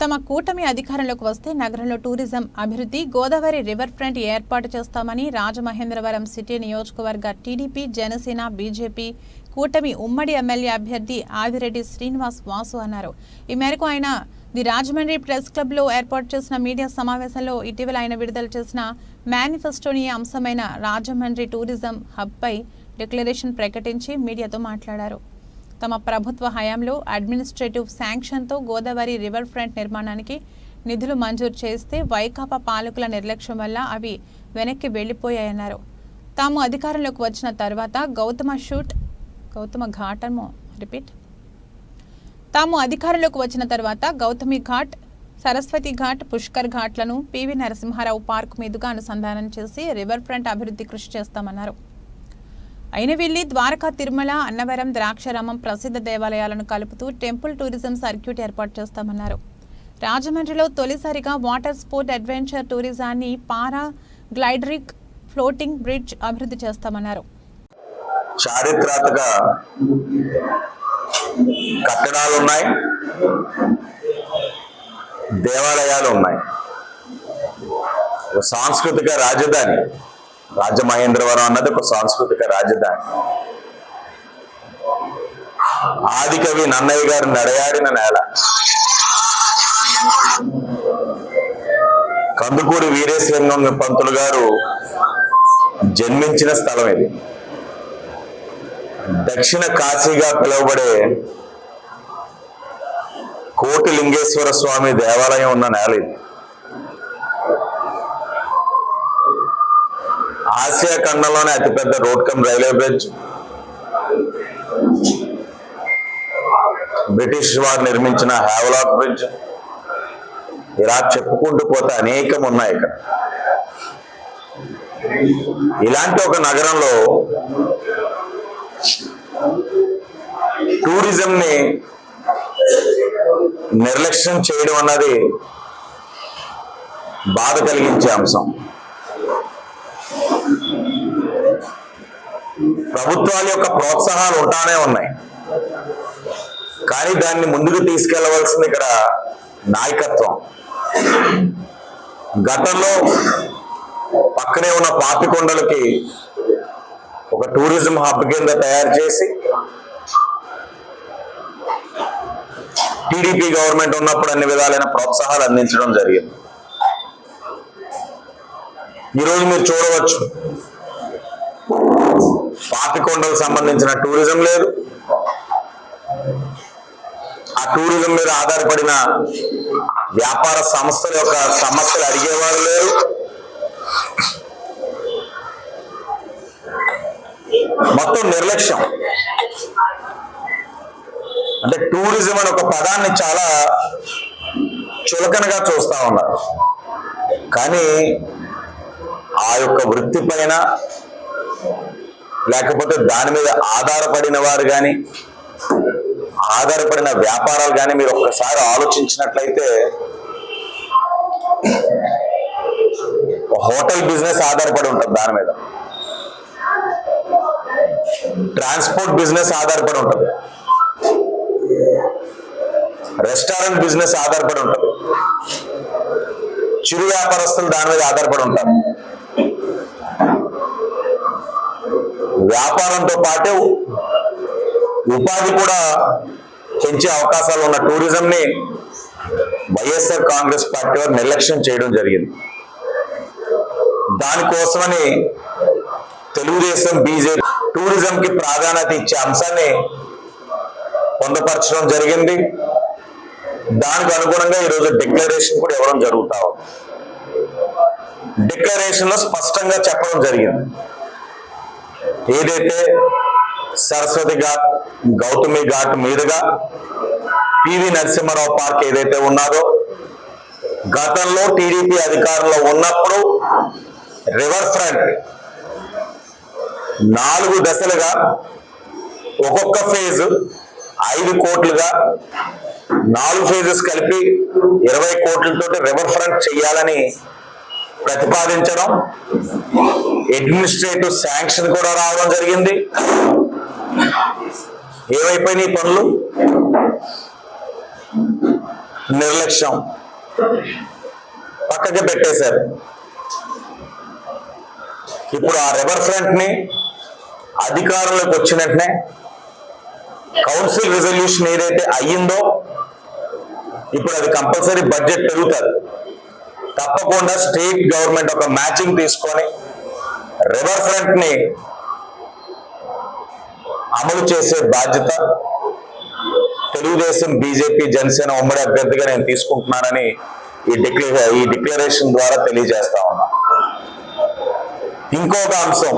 తమ కూటమి అధికారంలోకి వస్తే నగరంలో టూరిజం అభివృద్ధి గోదావరి రివర్ ఫ్రంట్ ఏర్పాటు చేస్తామని రాజమహేంద్రవరం సిటీ నియోజకవర్గ టీడీపీ జనసేన బీజేపీ కూటమి ఉమ్మడి ఎమ్మెల్యే అభ్యర్థి ఆదిరెడ్డి శ్రీనివాస్ వాసు అన్నారు. ఈ మేరకు ఆయన ది రాజమండ్రి ప్రెస్ క్లబ్లో ఏర్పాటు చేసిన మీడియా సమావేశంలో ఇటీవల ఆయన విడుదల చేసిన మేనిఫెస్టోని అంశమైన రాజమండ్రి టూరిజం హబ్పై డిక్లరేషన్ ప్రకటించి మీడియాతో మాట్లాడారు. తమ ప్రభుత్వ హయాంలో అడ్మినిస్ట్రేటివ్ శాంక్షన్తో గోదావరి రివర్ ఫ్రంట్ నిర్మాణానికి నిధులు మంజూరు చేస్తే వైకాపా పాలకుల నిర్లక్ష్యం వల్ల అవి వెనక్కి వెళ్ళిపోయాయన్నారు. తాము అధికారంలోకి వచ్చిన తర్వాత గౌతమ షూట్ గౌతమ ఘాటము రిపీట్. తాము అధికారంలోకి వచ్చిన తర్వాత గౌతమి ఘాట్ సరస్వతి ఘాట్ పుష్కర్ ఘాట్లను పివి నరసింహారావు పార్క్ మీదుగా అనుసంధానం చేసి రివర్ ఫ్రంట్ అభివృద్ధి కృషి చేస్తామన్నారు. అయినవెల్లి ద్వారకా తిరుమల అన్నవరం ద్రాక్షారామం ప్రసిద్ధ దేవాలయాలను కలుపుతూ టెంపుల్ టూరిజం సర్క్యూట్ ఏర్పాటు చేస్తామన్నారు. రాజమండ్రిలో తొలిసారిగా వాటర్ స్పోర్ట్ అడ్వెంచర్ టూరిజాన్ని పారా గ్లైడరిక్ ఫ్లోటింగ్ బ్రిడ్జ్ అభివృద్ధి చేస్తామన్నారు. చారిత్రాత్మక కట్టడాలు ఉన్నాయి. దేవాలయాలు ఉన్నాయి. సాంస్కృతిక రాజధాని. రాజమహేంద్రవరం అన్నది ఒక సాంస్కృతిక రాజధాని. ఆదికవి నన్నయ్య గారు నడయాడిన నేల. కందుకూరి వీరేశ్వరంగం పంతులు గారు జన్మించిన స్థలం ఇది. దక్షిణ కాశీగా పిలువబడే కోటి లింగేశ్వర స్వామి దేవాలయం ఉన్న నేల ఇది. ఆసియా ఖండంలోనే అతిపెద్ద road cum railway bridge. British వారు నిర్మించిన హ్యావలాక్ బ్రిడ్జ్. ఇలా చెప్పుకుంటూ పోతే అనేకం ఉన్నాయి ఇక్కడ. ఇలాంటి ఒక నగరంలో టూరిజంని నిర్లక్ష్యం చేయడం అన్నది బాధ కలిగించే అంశం. ప్రభుత్వాల యొక్క ప్రోత్సాహాలు ఉంటానే ఉన్నాయి. కానీ దాన్ని ముందుకు తీసుకెళ్ళవలసింది ఇక్కడ నాయకత్వం. గతంలో పక్కనే ఉన్న పాపికొండలకి ఒక టూరిజం హబ్ కింద తయారు చేసి టీడీపీ గవర్నమెంట్ ఉన్నప్పుడు అన్ని విధాలైన ప్రోత్సాహాలు అందించడం జరిగింది. ఈరోజు మీరు చూడవచ్చు. పాపికొండలకు సంబంధించిన టూరిజం లేదు. ఆ టూరిజం మీద ఆధారపడిన వ్యాపార సంస్థల యొక్క సమస్యలు అడిగేవారు లేరు. మొత్తం నిర్లక్ష్యం. అంటే టూరిజం అనే ఒక పదాన్ని చాలా చులకనగా చూస్తా ఉన్నారు. కానీ ఆ యొక్క వృత్తి పైన లేకపోతే దాని మీద ఆధారపడిన వారు కానీ ఆధారపడిన వ్యాపారాలు కానీ మీరు ఒక్కసారి ఆలోచించినట్లయితే హోటల్ బిజినెస్ ఆధారపడి ఉంటుంది దాని మీద. ట్రాన్స్పోర్ట్ బిజినెస్ ఆధారపడి ఉంటుంది. రెస్టారెంట్ బిజినెస్ ఆధారపడి ఉంటుంది. చిరు వ్యాపారస్తులు దాని మీద ఆధారపడి ఉంటారు. వ్యాపారంతో పాటు ఉపాధి కూడా పెంచే అవకాశాలు ఉన్న టూరిజంని వైఎస్ఆర్ కాంగ్రెస్ పార్టీ వారు నిర్లక్ష్యం చేయడం జరిగింది. దానికోసమని తెలుగుదేశం బీజేపీ టూరిజంకి ప్రాధాన్యత ఇచ్చే అంశాన్ని పొందపరచడం జరిగింది. దానికి అనుగుణంగా ఈరోజు డిక్లరేషన్ కూడా ఇవ్వడం జరుగుతా ఉంది. డిక్లరేషన్లో స్పష్టంగా చెప్పడం జరిగింది. ఏదైతే సరస్వతి ఘాట్ గౌతమి ఘాట్ మీదుగా పివి నరసింహారావు పార్క్ ఏదైతే ఉన్నదో గతంలో టీడీపీ అధికారంలో ఉన్నప్పుడు రివర్ ఫ్రంట్ నాలుగు దశలుగా ఒక్కొక్క ఫేజ్ ఐదు కోట్లుగా నాలుగు ఫేజెస్ కలిపి ఇరవై కోట్లతో రివర్ ఫ్రంట్ చేయాలని ప్రతిపాదించడం. అడ్మినిస్ట్రేటివ్ శాంక్షన్ కూడా రావడం జరిగింది. ఏమైపోయినాయి పనులు? నిర్లక్ష్యం. పక్కకి పెట్టేశారు. ఇప్పుడు ఆ రివర్ ఫ్రంట్ని అధికారంలోకి వచ్చిన కౌన్సిల్ రిజల్యూషన్ ఏదైతే అయ్యిందో ఇప్పుడు అది కంపల్సరీ బడ్జెట్ పెరుగుతారు తప్పకుండా స్టేట్ గవర్నమెంట్ ఒక మ్యాచింగ్ తీసుకొని రివర్ ఫ్రంట్ని అమలు చేసే బాధ్యత తెలుగుదేశం బీజేపీ జనసేన ఉమ్మడి అభ్యర్థిగా నేను తీసుకుంటున్నానని ఈ డిక్లే ఈ డిక్లరేషన్ ద్వారా తెలియజేస్తా ఉన్నా. ఇంకొక అంశం